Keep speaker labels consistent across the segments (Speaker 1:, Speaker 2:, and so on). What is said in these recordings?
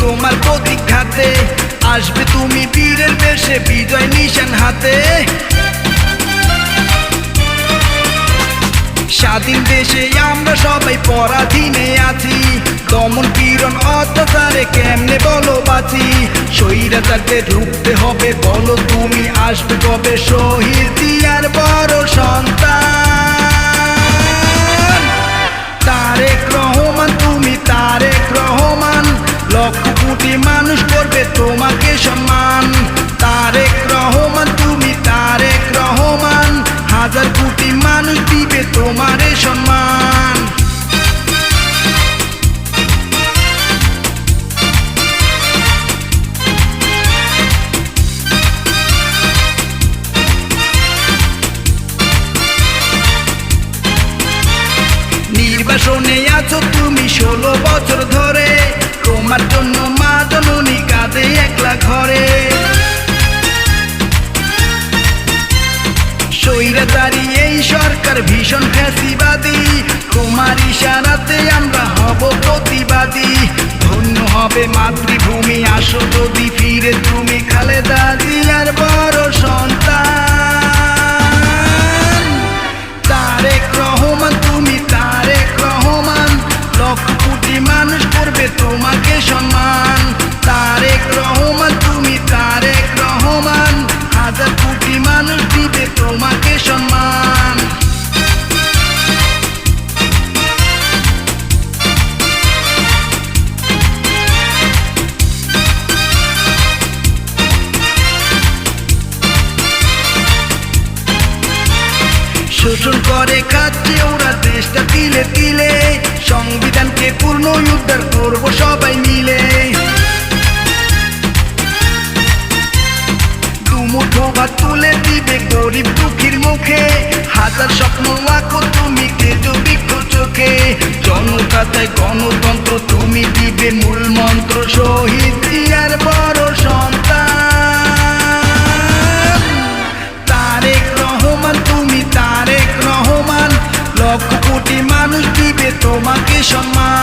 Speaker 1: তোমার প্রতিঘাতে আসবে তুমি বীরের বেশে, বিজয় নিশান হাতে। স্বাধীন দেশে আমরা সবাই পরাধীনে আছি। দমন পীড়ন অত্যাচারে কেমনে বলো বাঁচি? স্বৈরাচারকে রুখতে হবে, বলো তুমি আসবে কবে? শহীদ দিয়ার বড় সন্তান লক্ষ কোটি মানুষ করবে তোমাকে সম্মান। তারেক রহমান, তুমি তারেক রহমান। হাজার কোটি মানুষ দিবে তোমারে সম্মান। নির্বাসনে আছো তুমি ষোলো বছর ধরে। তোমার জন্য মা জননী কাঁদে একলা ঘরে। স্বৈরাচারী এই সরকার ভীষণ ফ্যাসিবাদী। তোমার ইশারাতে আমরা হব প্রতিবাদী। ধন্য হবে মাতৃভূমি, আসো যদি ফিরে তুমি খালেদা জিয়ার বড় সন্তান। মানুষ করবে তোমাকে সম্মান। তারেক রহমান, তুমি তারেক রহমান। হাজার কোটি মানুষ দিবে তোমাকে সম্মান। শোষণ করে খাচ্ছে ওরা দেশটা তিলে তিলে। সংবিধানকে উদ্ধার করব তুলে দিবে গরিব দুঃখীর মুখে। হাজার স্বপ্ন আঁকো তুমি চোখে গণতন্ত্র, তুমি দিবে মূল মন্ত্র, শহীদ বড় সন্তান। তারেক রহমান, তুমি তারেক রহমান। লক্ষ কোটি মানুষ দিবে তোমাকে সম্মান।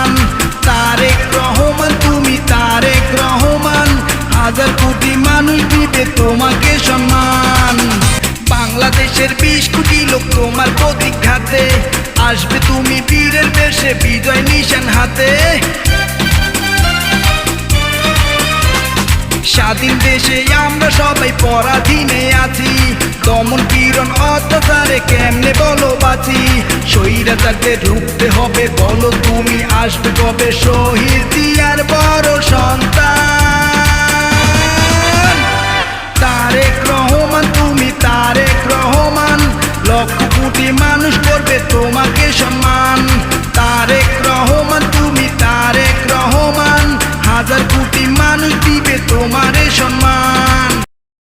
Speaker 1: দিবে তোমাকে সম্মান। বাংলাদেশের বিশ কোটি লোক তোমার প্রতিঘাতে আসবে তুমি বীরের বেশে, বিজয় নিশান হাতে। স্বাধীন দেশে আমরা সবাই পরাধীনে আছি। দমন পীড়ন অত্যাচারে কেমনে বলো বাঁচি? স্বৈরাচারকে ঢুকতে হবে, বলো তুমি আসবে কবে? শহীদ দিয়ার সন্তান